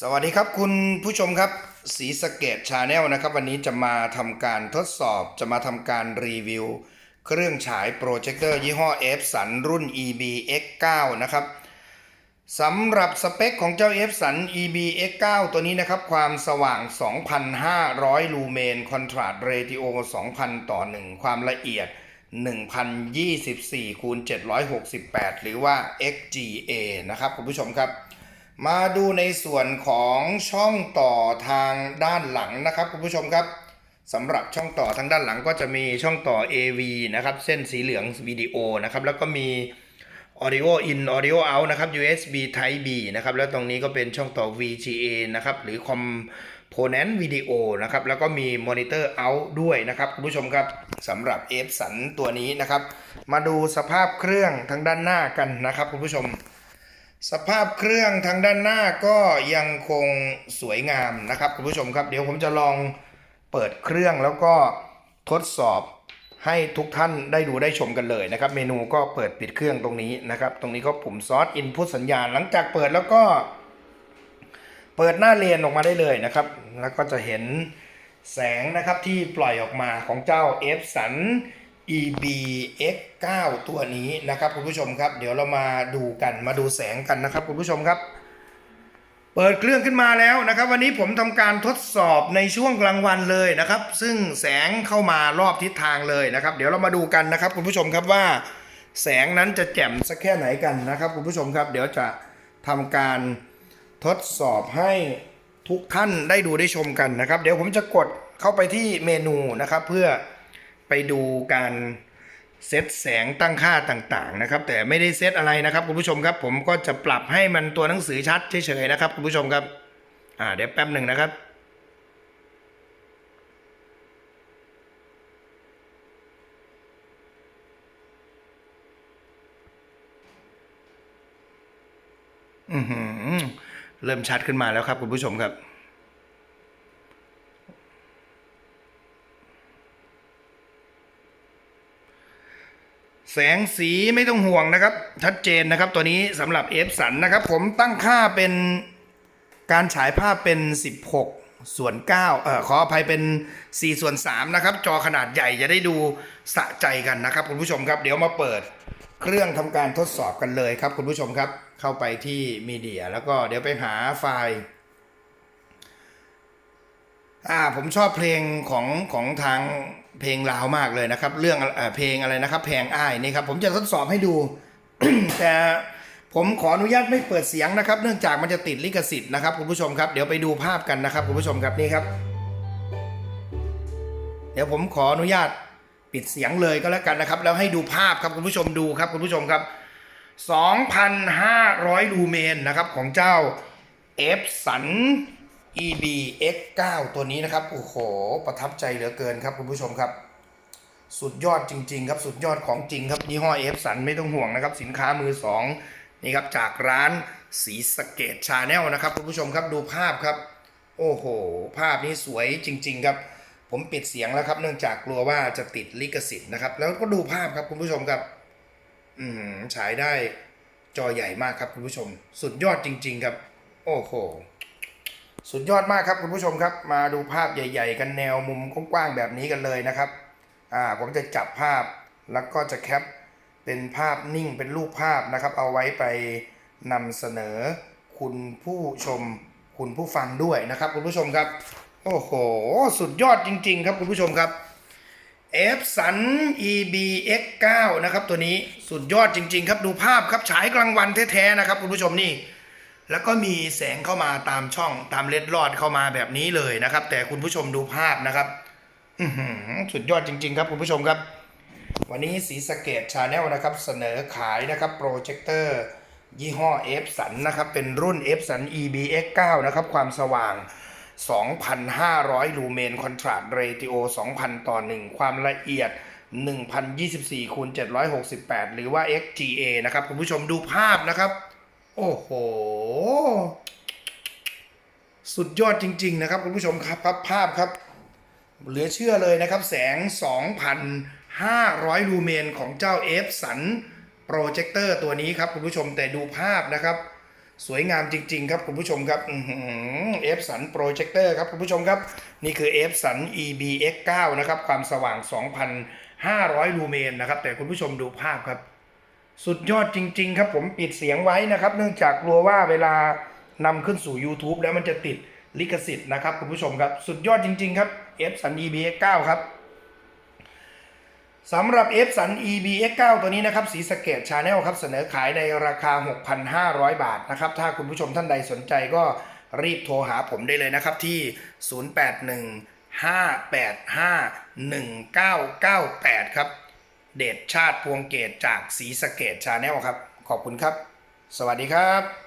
สวัสดีครับคุณผู้ชมครับสีสเกตชาแนลนะครับ วันนี้จะมาทำการทดสอบจะมาทำการรีวิว เครื่องฉายโปรเจคเตอร์ยี่ห้อ F สันรุ่น EB X9 นะครับสำหรับสเปคของเจ้า F สัน EB X9 ตัวนี้นะครับ ความสว่าง 2,500 ลูเมนคอนทราสต์เรติโอ 2,000 ต่อ 1 ความละเอียด 1024คูณ768 หรือว่า XGA นะครับคุณผู้ชมครับ มาดูในส่วนของช่องต่อทางด้านหลังนะครับคุณผู้ชมครับสำหรับช่องต่อทางด้านหลังก็จะมีช่องต่อ AV นะครับเส้นสีเหลืองวิดีโอนะครับแล้วก็มี Audio in Audio out นะครับ USB Type B นะครับแล้วตรงนี้ก็เป็นช่องต่อ VGA นะครับหรือ Component Video นะครับแล้วก็มี Monitor out ด้วยนะครับคุณผู้ชมครับสำหรับ F สันตัวนี้นะครับ มาดูสภาพเครื่องทางด้านหน้ากันนะครับคุณผู้ชม สภาพเครื่องทางด้านหน้าก็ยังคงสวยงามนะครับคุณผู้ชมครับ เดี๋ยวผมจะลองเปิดเครื่องแล้วก็ทดสอบให้ทุกท่านได้ดูได้ชมกันเลยนะครับ เมนูก็เปิดปิดเครื่องตรงนี้นะครับ ตรงนี้ก็ปุ่มซอสอินพุตสัญญาณ หลังจากเปิดแล้วก็ เปิดหน้าเรียนออกมาได้เลยนะครับ แล้วก็จะเห็นแสงนะครับที่ปล่อยออกมาของเจ้า F สัน EB X9 ตัวนี้นะครับคุณผู้ชมครับ เดี๋ยวเรามาดูกันมาดูแสงกันนะครับคุณผู้ชมครับ เปิดเครื่องขึ้นมาแล้วนะครับ วันนี้ผมทำการทดสอบในช่วงกลางวันเลยนะครับ ซึ่งแสงเข้ามารอบทิศทางเลยนะครับ เดี๋ยวเรามาดูกันนะครับคุณผู้ชมครับว่า แสงนั้นจะแจ่มสักแค่ไหนกันนะครับคุณผู้ชมครับ เดี๋ยวจะทำการทดสอบให้ทุกท่านได้ดูได้ชมกันนะครับ เดี๋ยวผมจะกดเข้าไปที่เมนูนะครับ เพื่อ ไปดูการเซตแสงตั้งค่าต่างๆนะครับ แต่ไม่ได้เซตอะไรนะครับคุณผู้ชมครับ ผมก็จะปรับให้มันตัวหนังสือชัดเฉยๆนะครับคุณผู้ชมครับอ่าเดี๋ยวแป๊บหนึ่งนะครับอือหือเริ่มชัดขึ้นมาแล้วครับคุณผู้ชมครับ แสงสีไม่ต้องห่วงนะครับ ชัดเจนนะครับ ตัวนี้สำหรับ F สันนะครับ ผมตั้งค่าเป็นการฉายภาพเป็น 16 ส่วน 9 เอ่อขออภัยเป็น 4 ส่วน 3 นะครับ จอขนาดใหญ่จะได้ดูสะใจกันนะครับคุณผู้ชมครับ เดี๋ยวมาเปิดเครื่องทำการทดสอบกันเลยครับคุณผู้ชมครับ เข้าไปที่มีเดีย แล้วก็เดี๋ยวไปหาไฟล์อ่าผมชอบเพลงของของทาง เพลงลาวมากเลยนะครับ เรื่องเอเพลงอะไรนะครับ แพงอ้ายนี่ครับ ผมจะทดสอบให้ดู แต่ผมขออนุญาตไม่เปิดเสียงนะครับ เนื่องจากมันจะติดลิขสิทธิ์นะครับคุณผู้ชมครับ เดี๋ยวไปดูภาพกันนะครับคุณผู้ชมครับนี่ครับ เดี๋ยวผมขออนุญาตปิดเสียงเลยก็แล้วกันนะครับ แล้วให้ดูภาพครับคุณผู้ชมดูครับ คุณผู้ชมครับ 2,500 ลูเมนนะครับของเจ้า F สัน EB X9 ตัวนี้นะครับ โอ้โห ประทับใจเหลือเกินครับคุณผู้ชมครับ สุดยอดจริง ๆ ครับ สุดยอดของจริงครับยี่ห้อ F สันไม่ต้องห่วงนะครับ สินค้ามือสองนี่ครับจากร้านสีสเกตชาแนลนะครับคุณผู้ชมครับดูภาพครับ โอ้โห ภาพนี้สวยจริง ๆ ครับ ผมปิดเสียงแล้วครับ เนื่องจากกลัวว่าจะติดลิขสิทธิ์นะครับ แล้วก็ดูภาพครับคุณผู้ชมครับ อืมฉายได้จอใหญ่มากครับคุณผู้ชม สุดยอดจริง ๆ ครับ โอ้โห สุดยอดมากครับคุณผู้ชมครับ มาดูภาพใหญ่ ๆ กันแนวมุมกว้างๆแบบนี้กันเลยนะครับอ่าผมจะจับภาพแล้วก็จะแคปเป็นภาพนิ่งเป็นรูปภาพนะครับ เอาไว้ไปนำเสนอคุณผู้ชมคุณผู้ฟังด้วยนะครับ คุณผู้ชมครับ โอ้โห สุดยอดจริง ๆ ครับคุณผู้ชมครับ F สัน EBX9 นะครับตัวนี้สุดยอดจริง ๆ ครับดูภาพครับฉายกลางวันแท้ๆนะครับคุณผู้ชมนี่ แล้วก็มีแสงเข้ามาตามช่องตามเล็ดลอดเข้ามาแบบนี้เลยนะครับ แต่คุณผู้ชมดูภาพนะครับสุดยอดจริง ๆ ครับคุณผู้ชมครับ วันนี้สีสเกตชาแนลนะครับ เสนอขายนะครับโปรเจคเตอร์ยี่ห้อ F สันนะครับ เป็นรุ่น F สัน EBX9 นะครับ ความสว่าง 2,500 ลูเมนคอนทราสต์เรติโอ 2,000 ต่อ 1 ความละเอียด 1,024คูณ768 หรือว่า XGA นะครับ คุณผู้ชมดูภาพนะครับ โอ้โห สุดยอดจริง ๆ นะครับคุณผู้ชมครับภาพภาพครับ เหลือเชื่อเลยนะครับ แสง 2,500 ลูเมนของเจ้า F สันโปรเจคเตอร์ตัวนี้ครับคุณผู้ชมแต่ดูภาพนะครับ สวยงามจริง ๆ ครับคุณผู้ชมครับเอฟสันโปรเจคเตอร์ครับคุณผู้ชมครับ นี่คือเอฟสัน EBX9 นะครับ ความสว่าง 2,500 ลูเมนนะครับ แต่คุณผู้ชมดูภาพครับ สุดยอดจริง ๆ ครับผมปิดเสียงไว้นะครับ เนื่องจากกลัวว่าเวลานำขึ้นสู่ YouTube แล้วมันจะติดลิขสิทธิ์นะครับคุณผู้ชมครับ สุดยอดจริง ๆ ครับ F สัน EBX9 ครับสำหรับ F สัน EBX9 ตัวนี้นะครับสีสเกตชาแนลครับเสนอขายในราคา 6,500 บาทนะครับ ถ้าคุณผู้ชมท่านใดสนใจก็รีบโทรหาผมได้เลยนะครับที่ 0815851998 ครับ เดชชาติพวงเกตจากสีสะเกตชาแนลครับ ขอบคุณครับ สวัสดีครับ